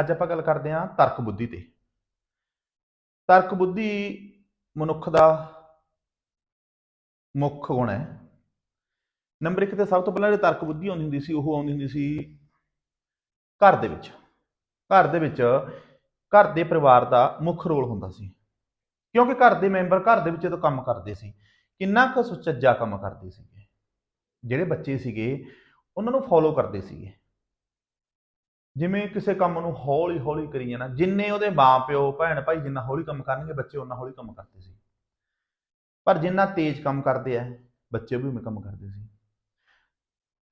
ਅੱਜ ਆਪਾਂ ਗੱਲ ਕਰਦੇ ਹਾਂ ਤਰਕ ਬੁੱਧੀ ਤੇ। ਤਰਕ ਬੁੱਧੀ ਮਨੁੱਖ ਦਾ ਮੁੱਖ ਗੁਣ ਹੈ। ਨੰਬਰ 1 ਤੇ ਸਭ ਤੋਂ ਪਹਿਲਾਂ ਜਿਹੜੀ ਤਰਕ ਬੁੱਧੀ ਆਉਂਦੀ ਹੁੰਦੀ ਸੀ, ਉਹ ਆਉਂਦੀ ਹੁੰਦੀ ਸੀ ਘਰ ਦੇ ਵਿੱਚ। ਘਰ ਦੇ ਵਿੱਚ ਘਰ ਦੇ ਪਰਿਵਾਰ ਦਾ ਮੁੱਖ ਰੋਲ ਹੁੰਦਾ ਸੀ। ਕਿਉਂਕਿ ਘਰ ਦੇ ਮੈਂਬਰ ਘਰ ਦੇ ਵਿੱਚ ਜਦੋਂ ਕੰਮ ਕਰਦੇ ਸੀ। ਕਿੰਨਾ ਕੁ ਸੁਚੱਜਾ ਕੰਮ ਕਰਦੇ ਸੀਗੇ। ਜਿਹੜੇ ਬੱਚੇ ਸੀਗੇ, ਉਹਨਾਂ ਨੂੰ ਫੋਲੋ ਕਰਦੇ ਸੀਗੇ। ਜਿਵੇਂ ਕਿਸੇ ਕੰਮ ਨੂੰ ਹੌਲੀ ਹੌਲੀ ਕਰੀ ਜਾਣਾ ਜਿੰਨੇ ਉਹਦੇ ਮਾਪਿਓ ਭੈਣ ਭਾਈ ਜਿੰਨਾ ਹੌਲੀ ਕੰਮ ਕਰਨਗੇ, ਬੱਚੇ ਉਹਨਾਂ ਹੌਲੀ ਕੰਮ ਕਰਦੇ ਸੀ। ਪਰ ਜਿੰਨਾ ਤੇਜ਼ ਕੰਮ ਕਰਦੇ ਆ, ਬੱਚੇ ਵੀ ਉਵੇਂ ਕੰਮ ਕਰਦੇ ਸੀ।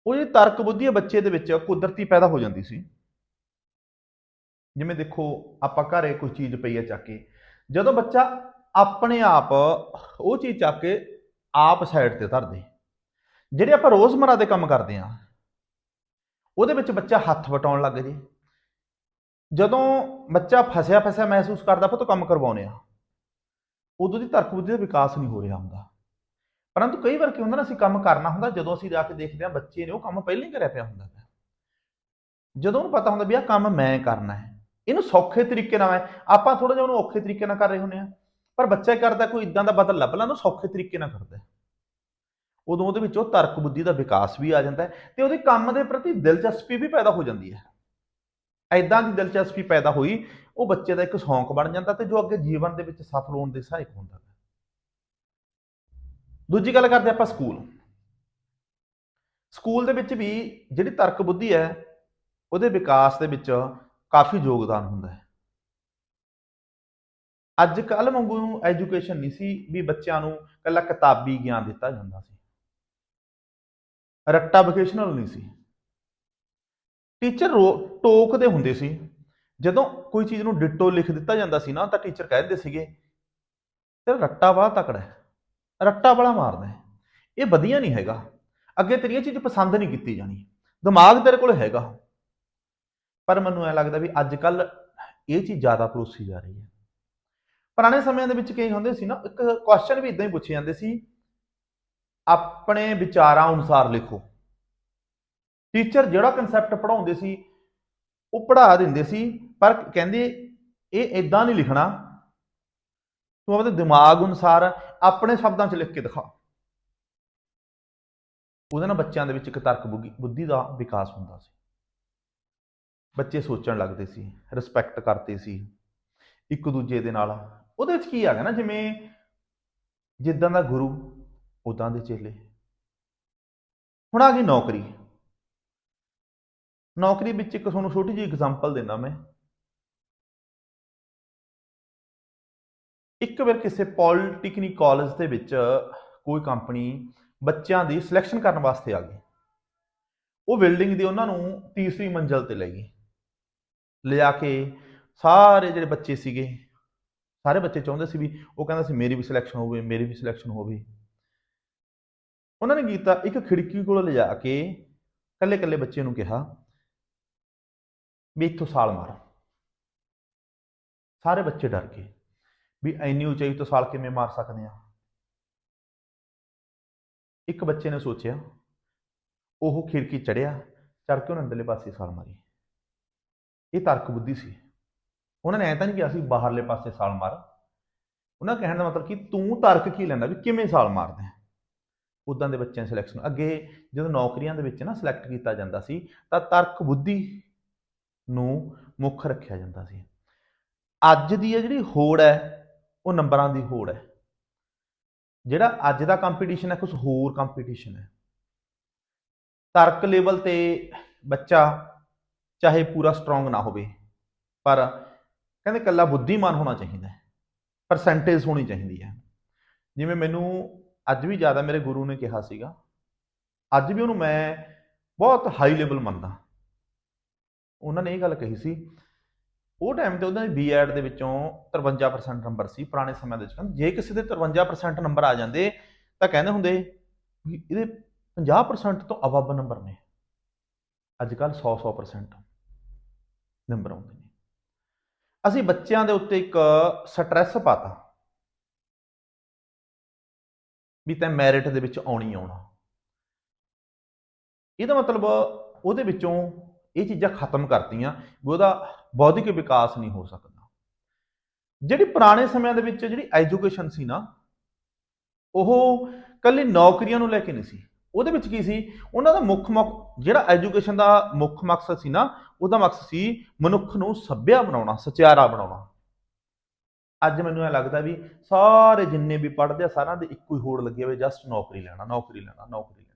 ਉਹ ਜਿਹੜੀ ਤਰਕ ਬੁੱਧੀ ਹੈ ਬੱਚੇ ਦੇ ਵਿੱਚ ਕੁਦਰਤੀ ਪੈਦਾ ਹੋ ਜਾਂਦੀ ਸੀ। ਜਿਵੇਂ ਦੇਖੋ, ਆਪਾਂ ਘਰੇ ਕੋਈ ਚੀਜ਼ ਪਈ ਹੈ ਚੱਕ ਕੇ, ਜਦੋਂ ਬੱਚਾ ਆਪਣੇ ਆਪ, ਉਹ ਚੀਜ਼ ਚੱਕ ਕੇ ਆਪ ਸਾਈਡ ਤੇ ਧਰਦੇ। ਜਿਹੜੇ ਆਪਾਂ ਰੋਜ਼ਮਰਾ ਦੇ ਕੰਮ ਕਰਦੇ ਆ ਉਹਦੇ ਵਿੱਚ ਬੱਚਾ ਹੱਥ ਵਟਾਉਣ ਲੱਗ ਜੇ। ਜਦੋਂ ਬੱਚਾ ਫਸਿਆ ਫਸਿਆ ਮਹਿਸੂਸ ਕਰਦਾ ਫਿਰ ਤੋਂ ਕੰਮ ਕਰਵਾਉਨੇ ਆ ਉਦੋਂ ਦੀ ਤਰਕ ਬੁੱਧੀ ਦਾ ਵਿਕਾਸ ਨਹੀਂ ਹੋ ਰਿਹਾ ਹੁੰਦਾ। ਪਰੰਤੂ ਕਈ ਵਾਰ ਕੀ ਹੁੰਦਾ ਨਾ, ਅਸੀਂ ਕੰਮ ਕਰਨਾ ਹੁੰਦਾ, ਜਦੋਂ ਅਸੀਂ ਜਾ ਕੇ ਦੇਖਦੇ ਹਾਂ ਬੱਚੇ ਨੇ, ਉਹ ਕੰਮ ਪਹਿਲਾਂ ਹੀ ਕਰਿਆ ਪਿਆ ਹੁੰਦਾ ਹੈ। ਜਦੋਂ ਉਹਨੂੰ ਪਤਾ ਹੁੰਦਾ ਵੀ ਆਹ ਕੰਮ ਮੈਂ ਕਰਨਾ ਹੈ, ਇਹਨੂੰ ਸੌਖੇ ਤਰੀਕੇ ਨਾਲ ਹੈ ਆਪਾਂ ਥੋੜਾ ਜਿਹਾ ਉਹਨੂੰ ਔਖੇ ਤਰੀਕੇ ਨਾਲ ਕਰ ਰਹੇ ਹੁੰਦੇ ਆ ਪਰ ਬੱਚਾ ਕਰਦਾ, ਕੋਈ ਇਦਾਂ ਦਾ ਬਦਲ ਲੱਭ ਲਾ ਸੌਖੇ ਤਰੀਕੇ ਨਾਲ ਕਰਦਾ ਉਦੋਂ ਉਹਦੇ ਵਿੱਚ ਉਹ ਤਰਕ ਬੁੱਧੀ ਦਾ ਵਿਕਾਸ ਵੀ ਆ ਜਾਂਦਾ ਹੈ ਤੇ ਉਹਦੇ ਕੰਮ ਦੇ ਪ੍ਰਤੀ ਦਿਲਚਸਪੀ ਵੀ ਪੈਦਾ ਹੋ ਜਾਂਦੀ ਹੈ। ਐਦਾਂ ਦੀ ਦਿਲਚਸਪੀ ਪੈਦਾ ਹੋਈ, ਉਹ ਬੱਚੇ ਦਾ ਇੱਕ ਸ਼ੌਂਕ ਬਣ ਜਾਂਦਾ ਤੇ ਜੋ ਅੱਗੇ ਜੀਵਨ ਦੇ ਵਿੱਚ ਸਫਲ ਹੋਣ ਦੇ ਸਹਾਇਕ ਹੁੰਦਾ ਹੈ। ਦੂਜੀ ਗੱਲ ਕਰਦੇ ਆਪਾਂ ਸਕੂਲ। ਸਕੂਲ ਦੇ ਵਿੱਚ ਵੀ ਜਿਹੜੀ ਤਰਕ ਬੁੱਧੀ ਹੈ, ਉਹਦੇ ਵਿਕਾਸ ਦੇ ਵਿੱਚ ਕਾਫੀ ਯੋਗਦਾਨ ਹੁੰਦਾ ਹੈ। ਅੱਜ ਕੱਲ ਵਾਂਗੂ ਐਜੂਕੇਸ਼ਨ ਨਹੀਂ ਸੀ ਵੀ ਬੱਚਿਆਂ ਨੂੰ ਕੱਲਾ ਕਿਤਾਬੀ ਗਿਆਨ ਦਿੱਤਾ ਜਾਂਦਾ ਸੀ। ਰੱਟਾ ਵੋਕੇਸ਼ਨਲ ਨਹੀਂ ਸੀ। ਟੀਚਰ ਟੋਕਦੇ ਹੁੰਦੇ ਸੀ। ਜਦੋਂ ਕੋਈ ਚੀਜ਼ ਨੂੰ ਡਿਟੋ ਲਿਖ ਦਿੱਤਾ ਜਾਂਦਾ ਸੀ ਨਾ, ਤਾਂ ਟੀਚਰ ਕਹਿੰਦੇ ਸੀਗੇ ਤੇ ਰੱਟਾ ਵਾਲਾ ਤਕੜਾ ਹੈ, ਰੱਟਾ ਵਾਲਾ ਮਾਰਦਾ ਹੈ। ਇਹ ਵਧੀਆ ਨਹੀਂ ਹੈਗਾ। ਅੱਗੇ ਤੇਰੀ ਇਹ ਚੀਜ਼ ਪਸੰਦ ਨਹੀਂ ਕੀਤੀ ਜਾਣੀ। ਦਿਮਾਗ ਤੇਰੇ ਕੋਲ ਹੈਗਾ। ਪਰ ਮੈਨੂੰ ਐ ਲੱਗਦਾ ਵੀ ਅੱਜ ਕੱਲ ਇਹ ਚੀਜ਼ ਜ਼ਿਆਦਾ ਪਰੋਸੀ ਜਾ ਰਹੀ ਹੈ। ਪੁਰਾਣੇ ਸਮਿਆਂ ਦੇ ਵਿੱਚ ਕੀ ਹੁੰਦੇ ਸੀ ਨਾ, ਇੱਕ ਕੁਐਸਚਨ ਵੀ ਇਦਾਂ ਹੀ ਪੁੱਛੇ ਜਾਂਦੇ ਸੀ ਆਪਣੇ ਵਿਚਾਰਾਂ ਅਨੁਸਾਰ ਲਿਖੋ। ਟੀਚਰ ਜਿਹੜਾ ਕਨਸੈਪਟ ਪੜਾਉਂਦੇ ਸੀ, ਉਹ ਪੜ੍ਹਾ ਦਿੰਦੇ ਸੀ, ਪਰ ਕਹਿੰਦੇ ਇਹ ਇਦਾਂ ਨਹੀਂ ਲਿਖਣਾ। ਤੂੰ ਆਪਣੇ ਦਿਮਾਗ ਅਨੁਸਾਰ ਆਪਣੇ ਸ਼ਬਦਾਂ 'ਚ ਲਿਖ ਕੇ ਦਿਖਾ। ਉਹਦੇ ਨਾਲ ਬੱਚਿਆਂ ਦੇ ਵਿੱਚ ਇੱਕ ਤਰਕ ਬੁੱਧੀ- ਬੁੱਧੀ ਦਾ ਵਿਕਾਸ ਹੁੰਦਾ ਸੀ। ਬੱਚੇ ਸੋਚਣ ਲੱਗਦੇ ਸੀ ਰਿਸਪੈਕਟ ਕਰਦੇ ਸੀ, ਇੱਕ ਦੂਜੇ ਦੇ ਨਾਲ। ਉਹਦੇ ਵਿੱਚ ਕੀ ਆ ਗਿਆ ਨਾ, ਜਿਵੇਂ ਜਿੱਦਾਂ ਦਾ ਗੁਰੂ ਉਦਾਂ ਦੇ ਚੇਲੇ। ਹੁਣ ਆ ਗਈ ਨੌਕਰੀ। ਨੌਕਰੀ ਵਿੱਚ ਇੱਕ ਤੁਹਾਨੂੰ ਛੋਟੀ ਜਿਹੀ ਐਗਜ਼ਾਮਪਲ ਦਿੰਦਾ ਮੈਂ। ਇੱਕ ਵਾਰ ਕਿਸੇ ਪੋਲੀਟੈਕਨਿਕ ਕਾਲਜ ਦੇ ਵਿੱਚ ਕੋਈ ਕੰਪਨੀ ਬੱਚਿਆਂ ਦੀ ਸਿਲੈਕਸ਼ਨ ਕਰਨ ਵਾਸਤੇ ਆ ਗਈ। ਉਹ ਬਿਲਡਿੰਗ ਦੀ ਉਹਨਾਂ ਨੂੰ ਤੀਸਰੀ ਮੰਜ਼ਲ ਤੇ ਲੈ ਗਈ। ਲਿਆ ਕੇ ਸਾਰੇ ਜਿਹੜੇ ਬੱਚੇ ਸੀਗੇ, ਸਾਰੇ ਬੱਚੇ ਚਾਹੁੰਦੇ ਸੀ ਵੀ ਉਹ ਕਹਿੰਦਾ ਸੀ, ਮੇਰੀ ਵੀ ਸਿਲੈਕਸ਼ਨ ਹੋਵੇ, ਮੇਰੀ ਵੀ ਸਿਲੈਕਸ਼ਨ ਹੋਵੇ। ਉਹਨਾਂ ਨੇ ਕੀਤਾ, ਇੱਕ ਖਿੜਕੀ ਕੋਲ ਲਿਜਾ ਕੇ ਕੱਲੇ ਕੱਲੇ ਬੱਚੇ ਨੂੰ ਕਿਹਾ ਵੀ ਇੱਥੋਂ ਸਾਲ ਮਾਰ। ਸਾਰੇ ਬੱਚੇ ਡਰ ਗਏ ਵੀ ਐਨੀ ਉਚਾਈ ਤੋਂ ਸਾਲ ਕਿਵੇਂ ਮਾਰ ਸਕਦੇ ਆ? ਇੱਕ ਬੱਚੇ ਨੇ ਸੋਚਿਆ, ਉਹ ਖਿੜਕੀ ਚੜਿਆ ਚੜ ਕੇ ਉਹਨੇ ਅੰਦਰਲੇ ਪਾਸੇ ਸਾਲ ਮਾਰੀ। ਇਹ ਤਰਕ ਬੁੱਧੀ ਸੀ। ਉਹਨਾਂ ਨੇ ਐ ਤਾਂ ਨਹੀਂ ਕਿਹਾ ਸੀ ਬਾਹਰਲੇ ਪਾਸੇ ਸਾਲ ਮਾਰ। ਉਹਨਾਂ ਕਹਿਣ ਦਾ ਮਤਲਬ ਕਿ ਤੂੰ ਤਰਕ ਕੀ ਲੈਂਦਾ ਵੀ ਕਿਵੇਂ ਸਾਲ ਮਾਰਦਾ ਉਦਾਂ ਦੇ ਬੱਚਿਆਂ ਦੀ ਸਿਲੈਕਸ਼ਨ ਅੱਗੇ ਜਦੋਂ ਨੌਕਰੀਆਂ ਦੇ ਵਿੱਚ ਨਾ ਸਿਲੈਕਟ ਕੀਤਾ ਜਾਂਦਾ ਸੀ, ਤਾਂ ਤਰਕ ਬੁੱਧੀ ਨੂੰ ਮੁੱਖ ਰੱਖਿਆ ਜਾਂਦਾ ਸੀ। ਅੱਜ ਦੀ ਇਹ ਜਿਹੜੀ ਹੋੜ ਹੈ, ਉਹ ਨੰਬਰਾਂ ਦੀ ਹੋੜ ਹੈ। ਜਿਹੜਾ ਅੱਜ ਦਾ ਕੰਪੀਟੀਸ਼ਨ ਹੈ ਕੁਝ ਹੋਰ ਕੰਪੀਟੀਸ਼ਨ ਹੈ। ਤਰਕ ਲੈਵਲ ਤੇ ਬੱਚਾ ਚਾਹੇ ਪੂਰਾ ਸਟਰੋਂਗ ਨਾ ਹੋਵੇ, ਪਰ ਕਹਿੰਦੇ ਕੱਲਾ ਬੁੱਧੀਮਾਨ ਹੋਣਾ ਚਾਹੀਦਾ ਹੈ। ਪਰਸੈਂਟੇਜ ਹੋਣੀ ਚਾਹੀਦੀ ਹੈ। ਜਿਵੇਂ ਮੈਨੂੰ ਅੱਜ ਵੀ ਜ਼ਿਆਦਾ ਮੇਰੇ ਗੁਰੂ ਨੇ ਕਿਹਾ ਸੀਗਾ। ਅੱਜ ਵੀ ਉਹਨੂੰ ਮੈਂ ਬਹੁਤ ਹਾਈ ਲੈਵਲ ਮੰਨਦਾ। ਉਹਨਾਂ ਨੇ ਇਹ ਗੱਲ ਕਹੀ ਸੀ, ਉਹ ਟਾਈਮ ਤੇ ਉਹਨਾਂ ਦੀ ਬੀਐਡ ਦੇ ਵਿੱਚੋਂ 53% ਨੰਬਰ ਸੀ, ਪੁਰਾਣੇ ਸਮਿਆਂ ਦੇ ਵਿੱਚ। ਜੇ ਕਿਸੇ ਦੇ 53% ਨੰਬਰ ਆ ਜਾਂਦੇ, ਤਾਂ ਕਹਿੰਦੇ ਹੁੰਦੇ ਵੀ ਇਹਦੇ 50% ਤੋਂ ਅਵੱਬ ਨੰਬਰ ਨੇ। ਅੱਜ ਕੱਲ 100 100% ਨੰਬਰ ਆਉਂਦੇ ਨੇ। ਅਸੀਂ ਬੱਚਿਆਂ ਦੇ ਉੱਤੇ ਇੱਕ ਸਟ੍ਰੈਸ ਪਾਤਾ। ਵੀ ਤੈਂ ਮੈਰਿਟ ਦੇ ਵਿੱਚ ਆਉਣੀ ਆਉਣਾ। ਇਹਦਾ ਮਤਲਬ ਉਹਦੇ ਵਿੱਚੋਂ ਇਹ ਚੀਜ਼ਾਂ ਖਤਮ ਕਰਤੀਆਂ ਵੀ ਉਹਦਾ ਬੌਧਿਕ ਵਿਕਾਸ ਨਹੀਂ ਹੋ ਸਕਦਾ। ਜਿਹੜੀ ਪੁਰਾਣੇ ਸਮਿਆਂ ਦੇ ਵਿੱਚ ਜਿਹੜੀ ਐਜੂਕੇਸ਼ਨ ਸੀ ਨਾ, ਉਹ ਕੱਲੀ ਨੌਕਰੀਆਂ ਨੂੰ ਲੈ ਕੇ ਨਹੀਂ ਸੀ। ਉਹਦੇ ਵਿੱਚ ਕੀ ਸੀ? ਉਹਨਾਂ ਦਾ ਮੁੱਖ ਜਿਹੜਾ ਐਜੂਕੇਸ਼ਨ ਦਾ ਮੁੱਖ ਮਕਸਦ ਸੀ ਨਾ, ਉਹਦਾ ਮਕਸਦ ਸੀ ਮਨੁੱਖ ਨੂੰ ਸੱਭਿਆ ਬਣਾਉਣਾ, ਸਚਿਆਰਾ ਬਣਾਉਣਾ। ਅੱਜ ਮੈਨੂੰ ਇਹ ਲੱਗਦਾ ਵੀ ਸਾਰੇ ਜਿੰਨੇ ਵੀ ਪੜ੍ਹਦੇ ਆ, ਸਾਰਿਆਂ ਦੇ ਇੱਕੋ ਹੀ ਹੋੜ ਲੱਗੇ ਹੋਏ ਜਸਟ ਨੌਕਰੀ ਲੈਣਾ ਨੌਕਰੀ ਲੈਣਾ ਨੌਕਰੀ ਲੈਣਾ।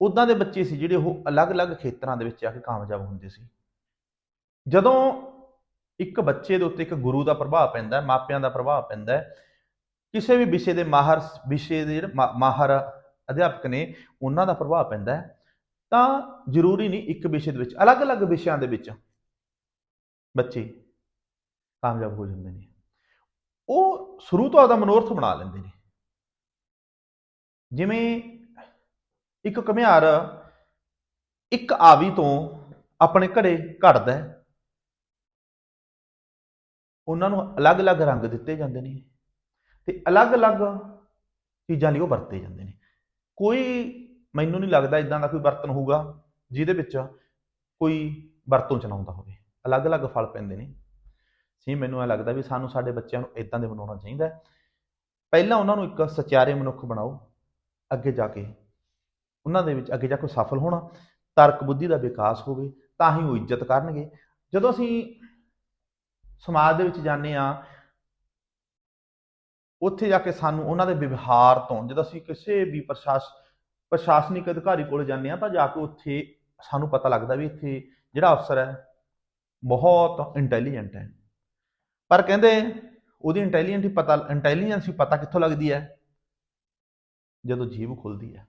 ਉਦਾਂ ਦੇ ਬੱਚੇ ਸੀ ਜਿਹੜੇ ਉਹ ਅਲੱਗ-ਅਲੱਗ ਖੇਤਰਾਂ ਦੇ ਵਿੱਚ ਜਾ ਕੇ ਕਾਮਯਾਬ ਹੁੰਦੇ ਸੀ। ਜਦੋਂ ਇੱਕ ਬੱਚੇ ਦੇ ਉੱਤੇ ਇੱਕ ਗੁਰੂ ਦਾ ਪ੍ਰਭਾਵ ਪੈਂਦਾ ਹੈ, ਮਾਪਿਆਂ ਦਾ ਪ੍ਰਭਾਵ ਪੈਂਦਾ ਹੈ, ਕਿਸੇ ਵੀ ਵਿਸ਼ੇ ਦੇ ਮਾਹਰ, ਵਿਸ਼ੇ ਦੇ ਜਿਹੜੇ ਮਾ- ਮਾਹਰ ਅਧਿਆਪਕ ਨੇ, ਉਹਨਾਂ ਦਾ ਪ੍ਰਭਾਵ ਪੈਂਦਾ ਹੈ। ਤਾਂ ਜ਼ਰੂਰੀ ਨਹੀਂ ਇੱਕ ਵਿਸ਼ੇ ਦੇ ਵਿੱਚ, ਅਲੱਗ-ਅਲੱਗ ਵਿਸ਼ਿਆਂ ਦੇ ਵਿੱਚ ਬੱਚੇ ਕਾਮਯਾਬ ਹੋ ਜਾਂਦੇ ਨੇ। ਉਹ ਸ਼ੁਰੂ ਤੋਂ ਆਪਦਾ ਮਨੋਰਥ ਬਣਾ ਲੈਂਦੇ ਨੇ। ਜਿਵੇਂ ਇੱਕ ਘਮਿਆਰ ਇੱਕ ਆਵੀ ਤੋਂ ਆਪਣੇ ਘੜੇ ਘੜਦਾ ਉਹਨਾਂ ਨੂੰ ਅਲੱਗ-ਅਲੱਗ ਰੰਗ ਦਿੱਤੇ ਜਾਂਦੇ ਨੇ ਤੇ ਅਲੱਗ-ਅਲੱਗ ਚੀਜ਼ਾਂ ਲਈ ਉਹ ਵਰਤੇ ਜਾਂਦੇ ਨੇ। ਕੋਈ ਮੈਨੂੰ ਨਹੀਂ ਲੱਗਦਾ ਇਦਾਂ ਦਾ ਕੋਈ ਬਰਤਨ ਹੋਊਗਾ ਜਿਹਦੇ ਵਿੱਚ ਕੋਈ ਵਰਤੋਂ ਚਲਾਉਂਦਾ ਹੋਵੇ। ਅਲੱਗ-ਅਲੱਗ ਫਲ ਪੈਂਦੇ ਨੇ। ਸੀ, ਮੈਨੂੰ ਇਹ ਲੱਗਦਾ ਵੀ ਸਾਨੂੰ ਸਾਡੇ ਬੱਚਿਆਂ ਨੂੰ ਇਦਾਂ ਦੇ ਬਣਾਉਣਾ ਚਾਹੀਦਾ ਪਹਿਲਾਂ ਉਹਨਾਂ ਨੂੰ ਇੱਕ ਸਚਿਆਰੇ ਮਨੁੱਖ ਬਣਾਓ, ਅੱਗੇ ਜਾ ਕੇ। ਉਹਨਾਂ ਦੇ ਵਿੱਚ ਅੱਗੇ ਜਾ ਕੇ ਸਫਲ ਹੋਣਾ, ਤਰਕ ਬੁੱਧੀ ਦਾ ਵਿਕਾਸ ਹੋਵੇ, ਤਾਂ ਹੀ ਉਹ ਇੱਜ਼ਤ ਕਰਨਗੇ। ਜਦੋਂ ਅਸੀਂ ਸਮਾਜ ਦੇ ਵਿੱਚ ਜਾਂਦੇ ਆ ਉੱਥੇ ਜਾ ਕੇ ਸਾਨੂੰ ਉਹਨਾਂ ਦੇ ਵਿਵਹਾਰ ਤੋਂ, ਜਦੋਂ ਅਸੀਂ ਕਿਸੇ ਵੀ ਪ੍ਰਸ਼ਾਸ, ਪ੍ਰਸ਼ਾਸਨਿਕ ਅਧਿਕਾਰੀ ਕੋਲ ਜਾਂਦੇ ਆ ਤਾਂ ਜਾ ਕੇ ਉੱਥੇ ਸਾਨੂੰ ਪਤਾ ਲੱਗਦਾ ਵੀ ਇੱਥੇ ਜਿਹੜਾ ਅਫਸਰ ਹੈ, ਬਹੁਤ ਇੰਟੈਲੀਜੈਂਟ ਹੈ। ਪਰ ਕਹਿੰਦੇ ਉਹਦੀ ਇੰਟੈਲੀਜੈਂਟ ਹੀ ਪਤਾ ਇੰਟੈਲੀਜੈਂਸ ਹੀ ਪਤਾ ਕਿੱਥੋਂ ਲੱਗਦੀ ਹੈ? ਜਦੋਂ ਜੀਭ ਖੁੱਲਦੀ ਹੈ।